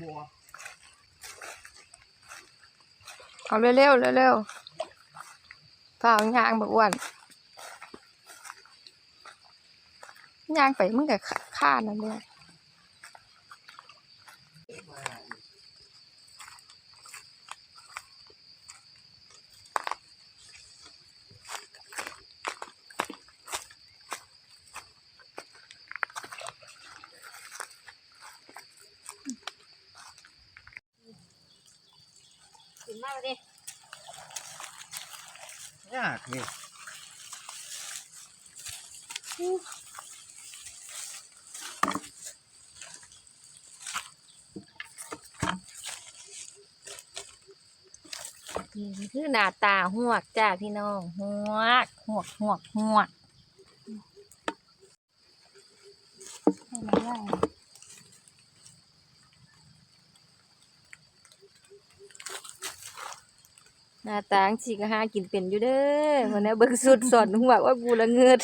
บัวเอาเร็วๆเร็วๆฝ่ายางบักอ้วนยางไปมึงกับข้านั่นเลย ขึ้นมาเลยยากนี่นี่คือหน้าตาหวกจ้าพี่น้องหวกหวกหวกหวกให้มันย่าง หน้าตางสีก็หากินเป็นอยู่เด้อวันนี้เบิ่งสุดสอนหัวกว่ากูละเงิด